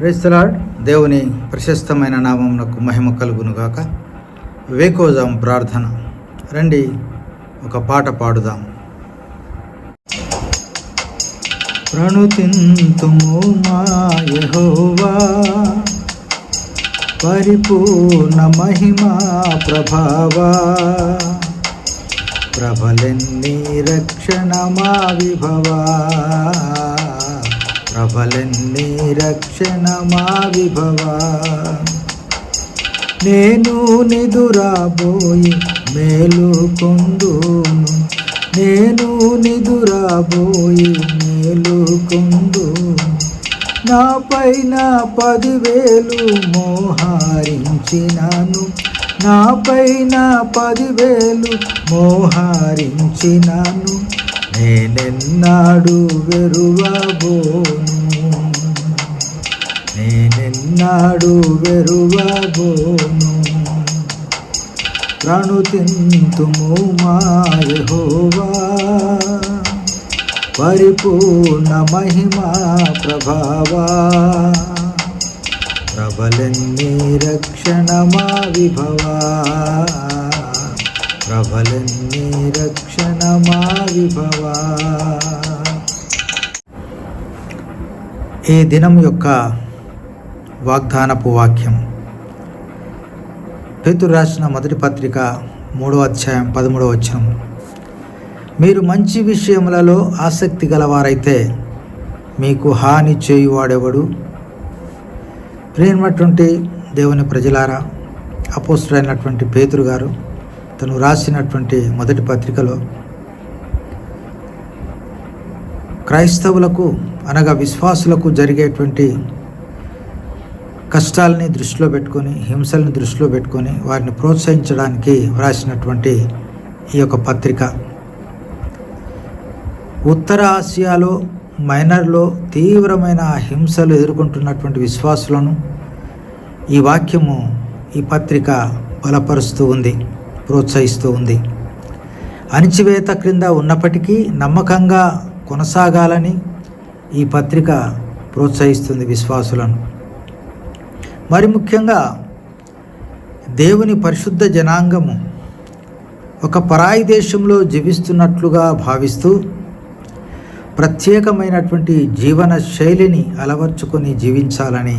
క్రైస్తలాడ్ దేవుని ప్రశస్తమైన నామమునకు మహిమ కలుగునుగాక. వేకోజాం ప్రార్థన. రండి ఒక పాట పాడుదాం ప్రణుతింతుము మా పరిపూర్ణ మహిమా ప్రభావా. ప్రబలెన్ని రక్షణ మా విభవా. ప్రబలెన్ని రక్షణ మా విభవా. నేను నిదురాబోయి మేలుకొందును నేను నిదురాబోయి మేలుకొందు నా పైన పదివేలు మోహారించినాను. నా పైన పదివేలు మోహారించినాను. నేనెన్నాడు వెరువబోను. నేనెన్నాడు వెరువబోను? ప్రణుతింతుము మాయహోవా పరిపూర్ణ మహిమా ప్రభావా. ప్రబలన్నీ రక్షణ మా విభవా. ప్రబలన్నీ రక్షణ మా విభవా. ఈ దినం యొక్క వాగ్దానపు వాక్యం పేతురు రాసిన మొదటి పత్రిక మూడో అధ్యాయం పదమూడవ వచనం. మీరు మంచి విషయములలో ఆసక్తి గలవారైతే మీకు హాని చేయువాడెవడు? ప్రియమైనటువంటి దేవుని ప్రజలారా అపోస్తుడైనటువంటి పేతురు గారు తను రాసినటువంటి మొదటి పత్రికలో క్రైస్తవులకు అనగా విశ్వాసులకు జరిగేటువంటి కష్టాలని దృష్టిలో పెట్టుకొని హింసల్ని దృష్టిలో పెట్టుకొని వారిని ప్రోత్సహించడానికి వ్రాసినటువంటి ఈ యొక్క పత్రిక. ఉత్తర ఆసియాలో మైనర్లో తీవ్రమైన హింసలు ఎదుర్కొంటున్నటువంటి విశ్వాసులను ఈ వాక్యము ఈ పత్రిక బలపరుస్తూ ఉంది ప్రోత్సహిస్తూ ఉంది. అణిచివేత క్రింద ఉన్నప్పటికీ నమ్మకంగా కొనసాగాలని ఈ పత్రిక ప్రోత్సహిస్తుంది విశ్వాసులను. మరి ముఖ్యంగా దేవుని పరిశుద్ధ జనాంగము ఒక పరాయి దేశంలో జీవిస్తున్నట్లుగా భావిస్తూ ప్రత్యేకమైనటువంటి జీవన శైలిని అలవర్చుకొని జీవించాలని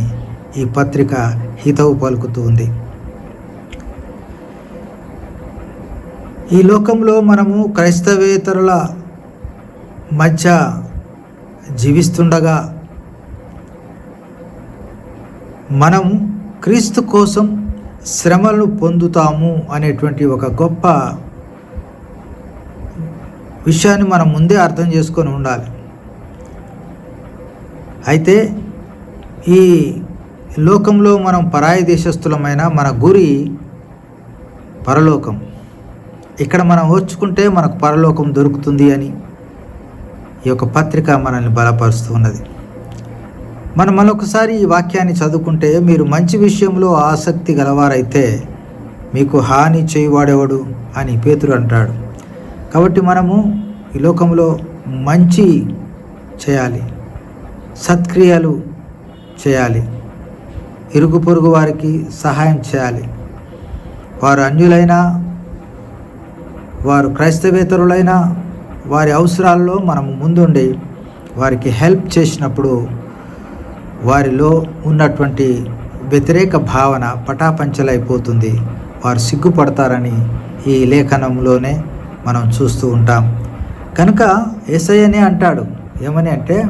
ఈ పత్రిక హితవు పలుకుతూ ఉంది. ఈ లోకంలో మనము క్రైస్తవేతరుల మధ్య జీవిస్తుండగా మనం క్రీస్తు కోసం శ్రమలు పొందుతాము అనేటువంటి ఒక గొప్ప విషయాన్ని మనం ముందే అర్థం చేసుకొని ఉండాలి. అయితే ఈ లోకంలో మనం పరాయి దేశస్థులమైన మన గురి పరలోకం. ఇక్కడ మనం ఓర్చుకుంటే మనకు పరలోకం దొరుకుతుంది అని ఈ యొక్క పత్రిక మనల్ని బలపరుస్తూ ఉన్నది. మనం మరొకసారి ఈ వాక్యాన్ని చదువుకుంటే మీరు మంచి విషయంలో ఆసక్తి గలవారైతే మీకు హాని చేయవాడేవాడు అని పేతురు అంటాడు. కాబట్టి మనము ఈ లోకంలో మంచి చేయాలి సత్క్రియలు చేయాలి ఇరుగు పొరుగు వారికి సహాయం చేయాలి. వారు అన్యులైనా వారు క్రైస్తవేతరులైనా వారి అవసరాల్లో మనము ముందుండి వారికి హెల్ప్ చేసినప్పుడు వారిలో ఉన్నటువంటి వ్యతిరేక భావన పటాపంచలైపోతుంది. వారు సిగ్గుపడతారని ఈ లేఖనంలోనే మనం చూస్తూ ఉంటాం. కనుక ఏసయ్యనే అంటాడు ఏమని అంటే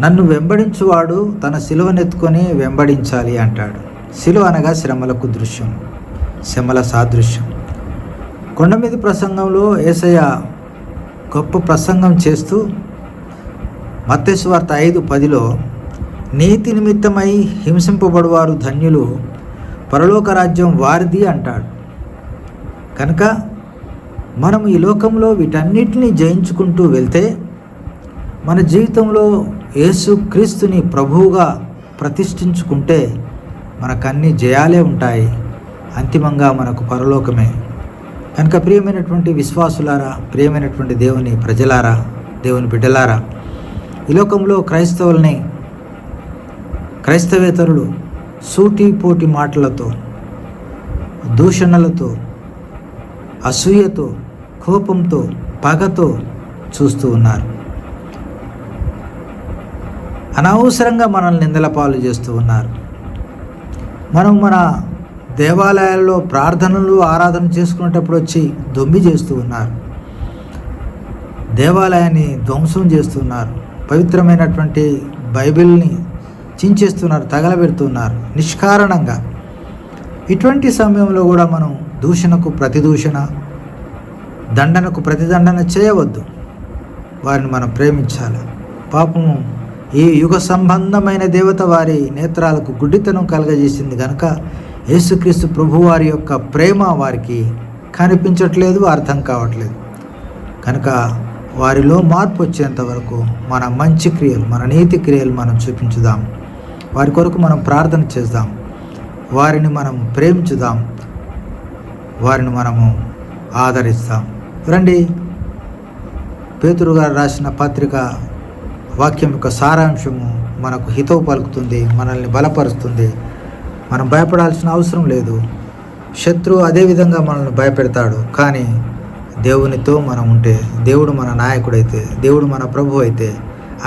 నన్ను వెంబడించువాడు తన సిలువనెత్తుకొని వెంబడించాలి అంటాడు. సిలువ అనగా శ్రమలకు దృశ్యం శ్రమల సాదృశ్యం. కొండమీది ప్రసంగంలో ఏసయ్య గొప్ప ప్రసంగం చేస్తూ మత్తేశ్వార్త ఐదు పదిలో నీతి నిమిత్తమై హింసింపబడువారు ధన్యులు పరలోక రాజ్యం వారిది అంటాడు. కనుక మనం ఈ లోకంలో వీటన్నిటిని జయించుకుంటూ వెళ్తే మన జీవితంలో యేసు క్రీస్తుని ప్రభువుగా ప్రతిష్ఠించుకుంటే మనకన్నీ జయాలే ఉంటాయి. అంతిమంగా మనకు పరలోకమే. కనుక ప్రియమైనటువంటి విశ్వాసులారా ప్రియమైనటువంటి దేవుని ప్రజలారా దేవుని బిడ్డలారా ఈ లోకంలో క్రైస్తవుల్ని క్రైస్తవేతరులు సూటిపోటి మాటలతో దూషణలతో అసూయతో కోపంతో పగతో చూస్తూ ఉన్నారు. అనవసరంగా మనల్ని నిందల పాలు చేస్తూ ఉన్నారు. మనం మన దేవాలయాల్లో ప్రార్థనలు ఆరాధన చేసుకునేటప్పుడు వచ్చి దొమ్మి చేస్తూ ఉన్నారు. దేవాలయాన్ని ధ్వంసం చేస్తున్నారు పవిత్రమైనటువంటి బైబిల్ని చించేస్తున్నారు తగలబెడుతున్నారు నిష్కారణంగా. ఇటువంటి సమయంలో కూడా మనం దూషణకు ప్రతిదూషణ దండనకు ప్రతిదండన చేయవద్దు. వారిని మనం ప్రేమించాలి. పాపము ఈ యుగ సంబంధమైన దేవత వారి నేత్రాలకు గుడ్డితనం కలగజేసింది కనుక యేసుక్రీస్తు ప్రభు వారి యొక్క ప్రేమ వారికి కనిపించట్లేదు అర్థం కావట్లేదు. కనుక వారిలో మార్పు వచ్చేంత వరకు మన మంచి క్రియలు మన నీతి క్రియలు మనం చూపించుదాం. వారి కొరకు మనం ప్రార్థన చేద్దాం. వారిని మనం ప్రేమించుదాం. వారిని మనము ఆదరిస్తాం. రండి. పేతురు గారు రాసిన పత్రిక వాక్యం యొక్క సారాంశము మనకు హితవు పలుకుతుంది మనల్ని బలపరుస్తుంది. మనం భయపడాల్సిన అవసరం లేదు. శత్రువు అదేవిధంగా మనల్ని భయపెడతాడు. కానీ దేవునితో మనం ఉంటే దేవుడు మన నాయకుడైతే దేవుడు మన ప్రభు అయితే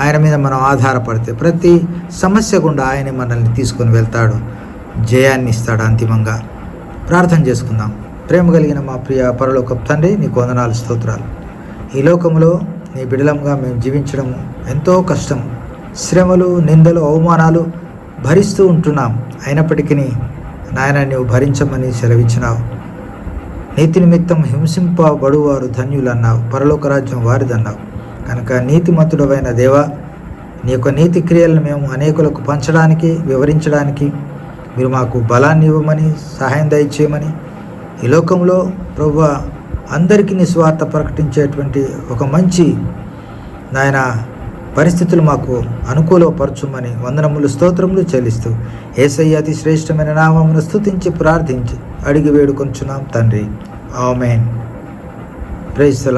ఆయన మీద మనం ఆధారపడితే ప్రతి సమస్య గుండా ఆయన మనల్ని తీసుకొని వెళ్తాడు. జయాన్ని ఇస్తాడు అంతిమంగా. ప్రార్థన చేసుకుందాం. ప్రేమ కలిగిన మా ప్రియ పరలోక తండ్రి నీకు వందనాలు స్తోత్రాలు. ఈ లోకంలో నీ బిడలంగా మేము జీవించడం ఎంతో కష్టం. శ్రమలు నిందలు అవమానాలు భరిస్తూ ఉంటున్నాం. అయినప్పటికీ నాయన నీవు భరించమని సెలవిచ్చినావు. నీతి నిమిత్తం హింసింపబడువారు ధన్యులన్నావు. పరలోక రాజ్యం వారిదన్నావు. కనుక నీతిమంతుడవైన దేవా నీ యొక్క నీతి క్రియలను మేము అనేకులకు పంచడానికి వివరించడానికి మీరు మాకు బలాన్ని ఇవ్వమని సహాయం దయచేయమని ఈ లోకంలో ప్రభు అందరికీ నిస్వార్థ ప్రకటించేటువంటి ఒక మంచి నాయన పరిస్థితులు మాకు అనుకూలపరచుమని వందనములు స్తోత్రములు చెల్లిస్తూ ఏసయ్య అతి శ్రేష్టమైన నామమును స్థుతించి ప్రార్థించి అడిగి వేడుకొంచున్నాం తండ్రి. ఆమెన్. Praise the